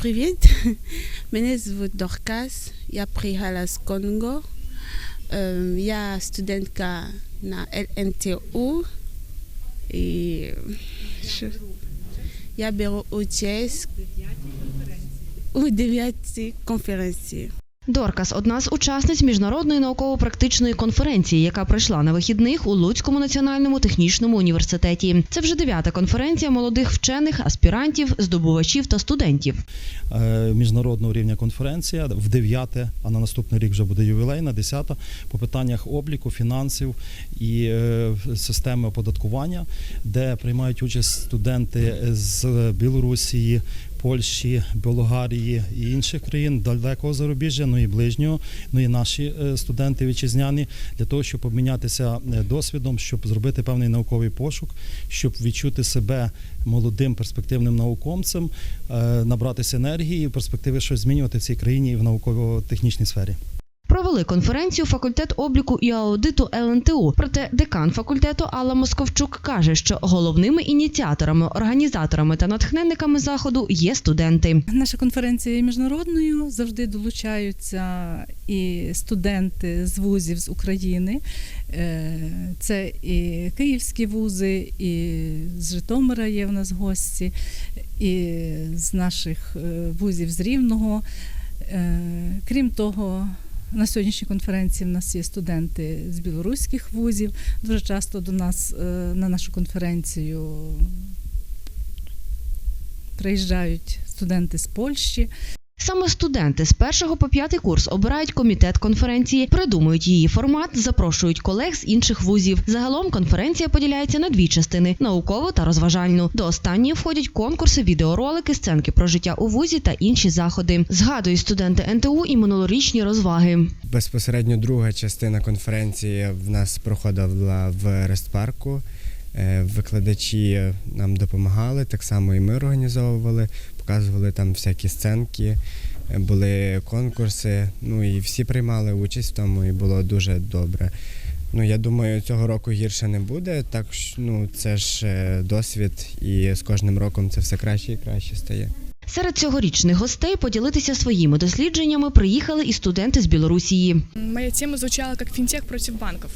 Привіт, мене звуть Доркас, я приїхала з Конго. Ем, Я студентка на ЛНТУ. І що? я беру участь у дев'ятій конференції. Доркас одна з учасниць міжнародної науково-практичної конференції, яка пройшла на вихідних у Луцькому національному технічному університеті. Це вже дев'ята конференція молодих вчених, аспірантів, здобувачів та студентів. Е, міжнародного рівня конференція в дев'яте, а на наступний рік вже буде ювілейна, десята по питаннях обліку, фінансів і е, системи оподаткування, де приймають участь студенти з Білорусі. Польщі, Болгарії і інших країн далекого зарубіжжя, ну і ближнього, ну і наші е, студенти вітчизняні для того, щоб обмінятися е, досвідом, щоб зробити певний науковий пошук, щоб відчути себе молодим перспективним науковцем, е, набратися енергії перспективи щось змінювати в цій країні і в науково-технічній сфері. Провели конференцію факультет обліку і аудиту ЛНТУ. Проте декан факультету Алла Московчук каже, що головними ініціаторами, організаторами та натхненниками заходу є студенти. Наша конференція є міжнародною. Завжди долучаються і студенти з вузів з України. Е, Це і київські вузи, і з Житомира є в нас гості, і з наших е, вузів з Рівного. Е, Крім того, на сьогоднішній конференції в нас є студенти з білоруських вузів. Дуже часто до нас е, на нашу конференцію приїжджають студенти з Польщі. Саме студенти з першого по п'ятий курс обирають комітет конференції, придумують її формат, запрошують колег з інших вузів. Загалом конференція поділяється на дві частини: наукову та розважальну. До останньої входять конкурси, відеоролики, сценки про життя у вузі та інші заходи. Згадують студенти НТУ і минулорічні розваги. Безпосередньо друга частина конференції в нас проходила в Рестпарку. Е, Викладачі нам допомагали, так само і ми організовували, показували там всякі сценки, були конкурси. Ну і всі приймали участь в тому, і було дуже добре. Ну, я думаю, цього року гірше не буде. Так ну, це ж е, досвід, і з кожним роком це все краще і краще стає. Серед цьогорічних гостей поділитися своїми дослідженнями приїхали і студенти з Білорусії. Моя тема звучала как финтех против банков.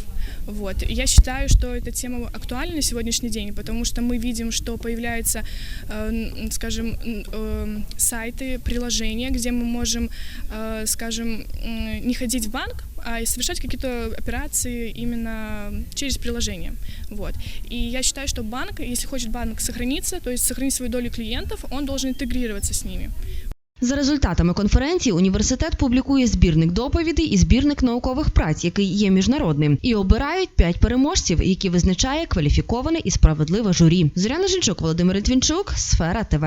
Вот. И я считаю, что эта тема актуальна на сегодняшний день, потому что мы видим, что появляются, э, н- скажем, н- э, сайты, приложения, где мы можем, э, скажем, м, не ходить в банк, а совершать какие-то операции именно через приложение. Вот. И я считаю, что банк, если хочет банк сохраниться, то есть сохранить свою долю клиентов, он должен интегрироваться с ними. За результатами конференції університет публікує збірник доповідей і збірник наукових праць, який є міжнародним, і обирають п'ять переможців, які визначає кваліфіковане і справедливе журі. Зоряна Жінчук, Володимир Литвінчук, Сфера ТВ.